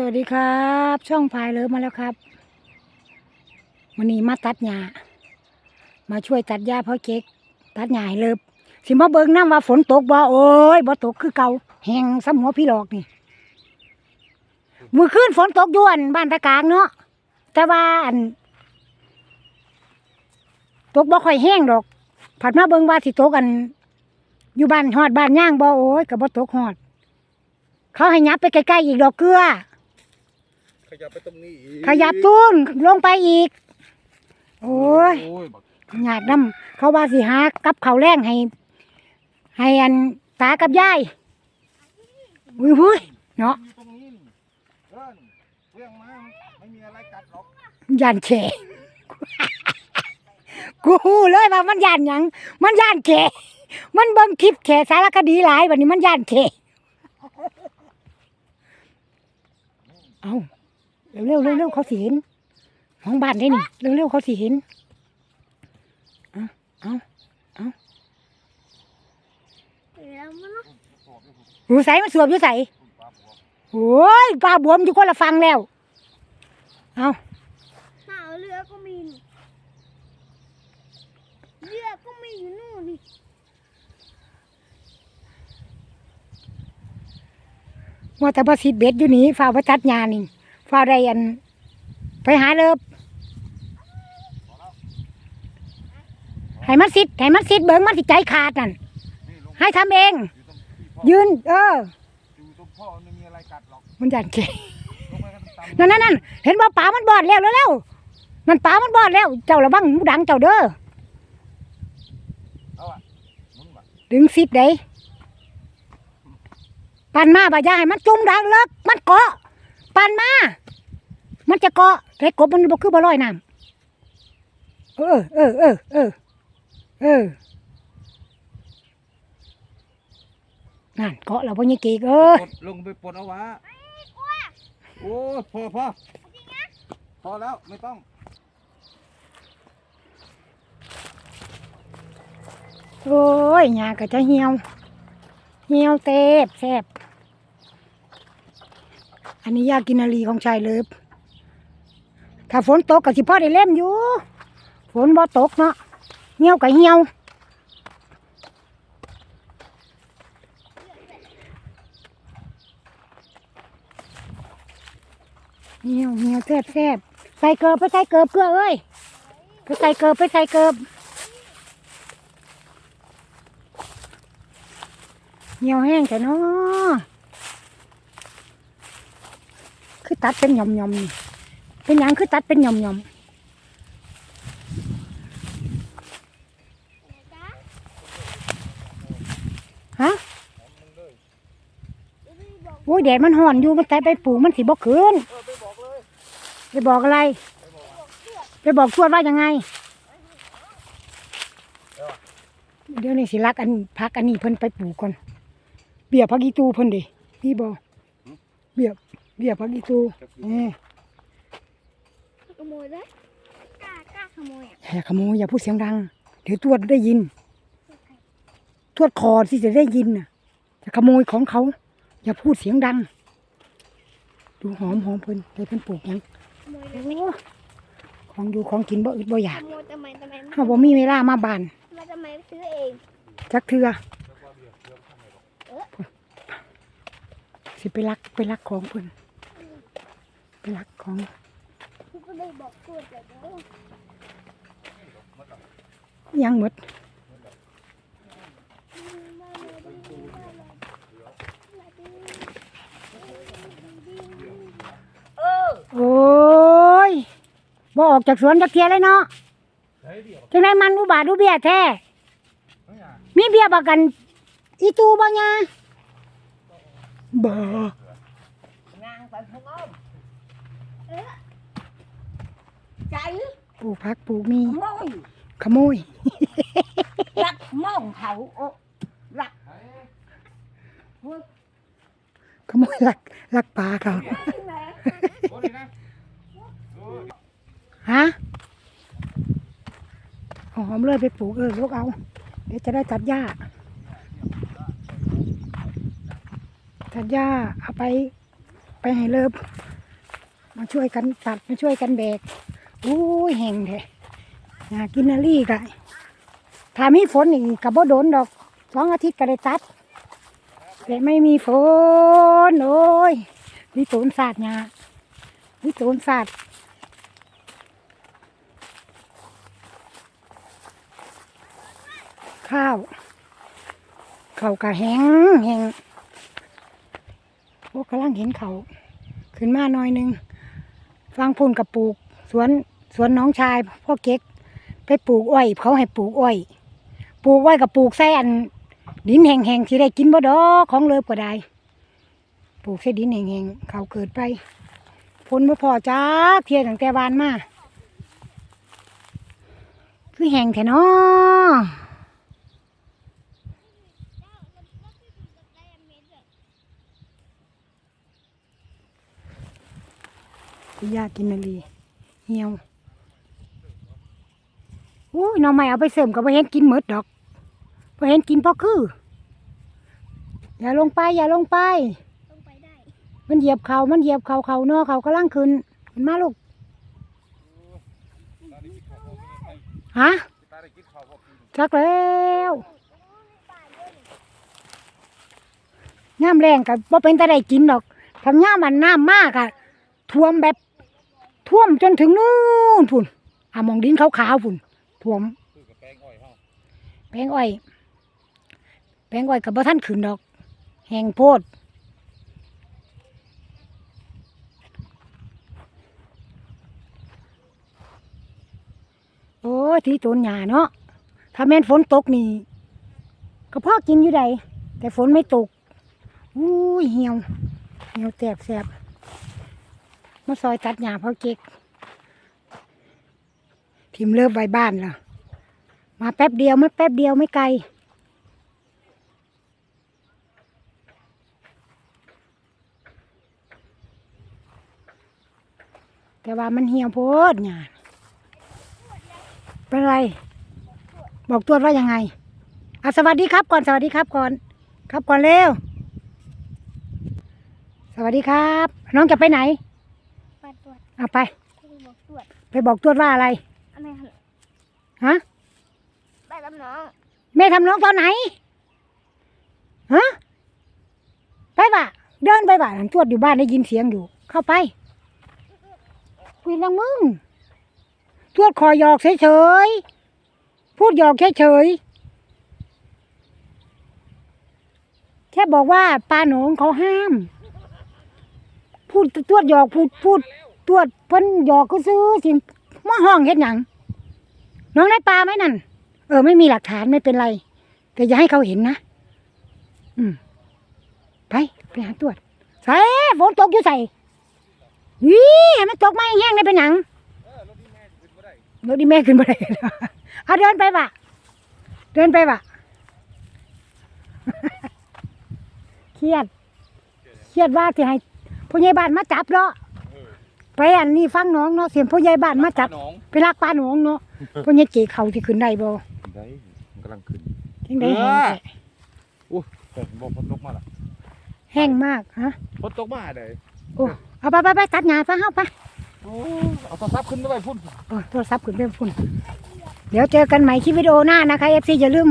สวัสดีครับ ช่องพายเลิฟมาแล้วครับวันนี้มาตัดหญ้ามาช่วยตัดหญ้าพ่อเก๊กตัดหญ้าให้เลิฟสิมาเบิ่งน้ำว่าฝนตกบ่โอ้ยบ่ตกคือเก่าแหงซ้ำหัวพี่หลอกนี่มือคืนฝนตกอยวนบ้านตะกางเนาะแต่ว่าอันตกบ่ค่อยแห้งดอก ผัดมาเบิ่งว่าสิตกกัน อยู่บ้านฮอดบ้านย่างบ่โอ้ยก็บ่ตกฮอดเขาให้ยับไปใกล้ๆอีกดอกเกลือ ขยับไปตรงนี้อีกขยับตุ้นลงไปอีกโอ้ยโอ้ยบักหยาดน้ำเขาว่าสิหากับเขาวแรงให้ ให้อันตากับยายอุ้ยหุ้ยเนาะอยู่ตรงนี้นี่เอิ้นเรื่องมาไม่มีอะไรกัดหรอกยันเขกูหูเลยว่ามันยันหยัง มันยันเขมันเบิ่งคลิปแขสารคดีหลายวันนี้มันยันเขเอา เร็วๆเร็วๆเขาสิเห็นของบ้านได้นี่เร็วๆเขาสิเห็นเอาเอาเอาแล้วมันหูใสมันสวบอยู่ใสคุณป้าบอกโอ้ยปลาบวมอยู่คนละฟังแล้วเอาหนาวเรือก็มีนี่เรือก็มีอยู่นู่นนี่ว่าแต่ว่าสิเบ็ดอยู่นี่ฝ้าวประจัดยานี่ ฝ้าวได้อัน ไปหาเลิบให้มันสิให้มันสิเบิ่งมันสิใจขาดนั่นให้ทำเอง ยืน เออ อยู่ตรงพ่อไม่มีอะไรกัดหรอกมันยันเกลงไปกันตามนั่นนั่นนั่นเห็นว่าป่ามันบอดแล้วแล้วมันป่ามันบอดแล้ว เจ้าระวังหมูดังเจ้าเด้อเอาอะหมุนมาดึงสิบเด้ปันมาบ่อยาให้มันจุ่มดังเลิกมันเกาะ ปันมา มันจะเกาะแต่กบมันบ่คือบ่ลอยน้ำเออเออเออเออเออนั่นเกาะแล้วพ่อยี่กีกเอ้ยปลดลงไปปลดเอาวะโอ้ยพอพอพอแล้วไม่ต้องโอ้ยหญ้าก็จะเหี่ยว เหี่ยวเต็บแซ่บ อันนี้ยากินารีของชายเลิฟถ้าฝนตกก็สิพ่อได้เล่มอยู่ ฝนบ่ตกเนาะเหี่ยวก็เหี่ยวเหี่ยวเหี่ยวแซ่บแซ่บใส่เกิบไปใส่เกิบเกลือเอ้ยไปใส่เกิบไปใส่เกิบเหี่ยวแห้งแต่เนาะ คือตัดเป็นหย่อมหย่อมเป็นยังคือตัดเป็นหย่อมหย่อมฮะโอ้ยแดดมันห่อนอยู่มันแต่ไปปลูกมันสิบ่คืนเออไปบอกเลยไปบอกอะไร ไปบอกทวดว่ายังไง เดี๋ยวนี้สิรักอันพักอันนี้เพิ่นไปปลูกก่อนเบี้ยพักอีตูเพิ่นเดิพี่บอเบี้ย เบี้ยพักอีตูเออขโมยได้กล้ากล้าขโมยอะแหกขโมยอย่าพูดเสียงดัง เดี๋ยวทวดได้ยิน ทวดคอที่จะได้ยินน่ะ จะขโมยของเขา อย่าพูดเสียงดัง ดูหอมหอมเพิ่นไปเพิ่นปลูกหยังขโมยได้โอ้ของอยู่ของกินบ่อึดบ่อยาขกโมยทำไมทำไมเฮาบ่มีเวลามาบ้าน มาทำไมซื้อเองจักเทือสิไปลักไปลักของเพิ่นไปลัก ของก็เลยบอกตัวแต่เด้อยังหมดโอ้ยบ่ออกจากสวนจักเทียนเลยเนาะจังไดมันอุบาทอุเบียแท้ มีเบียประกัน อีตูบ่ยาบ่นางไปพงอ้อมใจ ปลูกผักปลูกมี ขโมยขโมย รักมองเขาโอ้รักขโมยลักลักปลาเขาโอ้นี่นะโอ้ยฮะเอาหอมเลยไปปลูกเออลูกเอา เดี๋ยวจะได้ตัดหญ้า ตัดหญ้าเอาไป ไปให้เลิบมาช่วยกันตัดมาช่วยกันแบก อู้ยแห้งแท้อยากกินนาลี่กะถ้ามีฝนอีกกับบ่โดนดอกสองอาทิตย์ก็ได้ตัดแต่ไม่มีฝนโอ้ยวิโตนศาสตร์เนี่ยวิโตนศาสตร์ข้าวข้าวกะแห้งแห้งโอ้กำลังเห็นเขาขึ้นมาหน่อยหนึงฟังพุ่นกับปลูก สวนสวนน้องชายพ่อเก๊ก ไปปลูกอ้อยเขาให้ปลูกอ้อยปลูกอ้อยกับปลูกใส่อัน ดินแห้งๆที่ได้กินบ่ดอกของเลิฟก็ได้ปลูกใส่ดินแห้งๆเขาเกิดไปผลบ่พอจ้าเทียตั้งแต่วานมาคือแห้งแท้นาะพี่ยากินนาลี เหี่ยวอุ้ยน้องใหม่เอาไปเสริมกับไปเห็นกินหมดดอกพอเห็นกินพอคือ อย่าลงไป อย่าลงไปต้องไปได้ มันเหยียบเขามันเหยียบเขาเขานอเขากำลังขึ้นขึ้นมาลูกฮะตาได้กินข้าวบ่กินจักแล้วย่ามแรงกับว่าเป็นตาได้กินดอกทำย่ามมันน้ำมากอะท่วมแบบ ท่วมจนถึงนู่นพุ่นอามองดินขาวๆพุ่นท่วมแป้งอ้อยแปลงอ้อยแปลงอ้อยกับบ่ท่านขึ้นดอก แหงโพดโอ้ที่ต้นหญ้าเนาะถ้าแม่นฝนตกนี่ก็พอกินอยู่ใดแต่ฝนไม่ตก อุ้ยเหี่ยว เหี่ยวแตกแสบ มาซอยตัดหญ้าพราะเก๊กทิมเลิฟไว้บ้านล่ะมาแป๊บเดียวไม่แป๊บเดียวไม่ไกล แต่ว่ามันเหี่ยวโพดหยาเป็นไร บอกตรวว่ายังไงอะสวัสดีครับก่อนสวัสดีครับก่อน ครับก่อนเร็ว สวัสดีครับ น้องจะไปไหน เอาไปให้บอกตรวจไปบอกตรวจว่าอะไร อะไรหันฮะ ไปกับน้องแม่ทำน้องตอนไหน ฮะ ไปป่ะ เดินไปป่ะตรวจอยู่บ้านได้ยินเสียงอยู่ เข้าไป คุยนังมึง ตรวจคอหยอกเฉยๆ พูดหยอกเฉยๆ แค่บอกว่าปลาหนองเขาห้าม พูดตรวจหยอกพูดพูด ตรวจเพิ่นหยอกก็ซื้อสิมาห้องเฮ็ดหยังน้องได้ปลาไหมนั่น เออ ไม่มีหลักฐานไม่เป็นไร แต่อย่าให้เขาเห็นนะ อืม ไป ไปหาตรวจใส่ฝนตกอยู่ใส่วิให้มันตกไม่แห้งได้เป็นหยังรถนี้แม่ขึ้นบ่ได้รถดีแม่ขึ้นไปได้เอาเดินไปว่ะ เดินไปว่ะ เครียด เครียดว่าที่ให้ผู้ใหญ่บ้านมาจับเนาะเออ ไปอันนี้ฟังน้องเนาะเสียงผู้ใหญ่บ้านมาจับ น้องไปลักปลาหนองเนาะผู้ใหญ่เจีเขาที่ขึ้นได้บ่ได้มันกำลังขึ้นจังได้แห้งแท้แต่บ่ฝนตกมาล่ะแห้งมากฮะฝนตกมาได้โอ้เอาไปไปไปตัดหญ้าซะเฮาไปโอ้เอาโทรศัพท์ขึ้นไปพุ่นโอ้โทรศัพท์ขึ้นไปพุ่นเดี๋ยวเจอกันใหม่คลิปวิดีโอหน้านะคะ FC อย่าลืม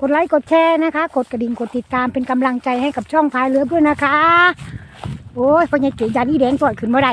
กดไลค์กดแชร์นะคะ กดกระดิ่งกดติดตามเป็นกำลังใจให้กับช่องพายเรือด้วยนะคะ โอ้ยพ่อใหญ่เก๋ยันอีแดงตัวขึ้นมาได้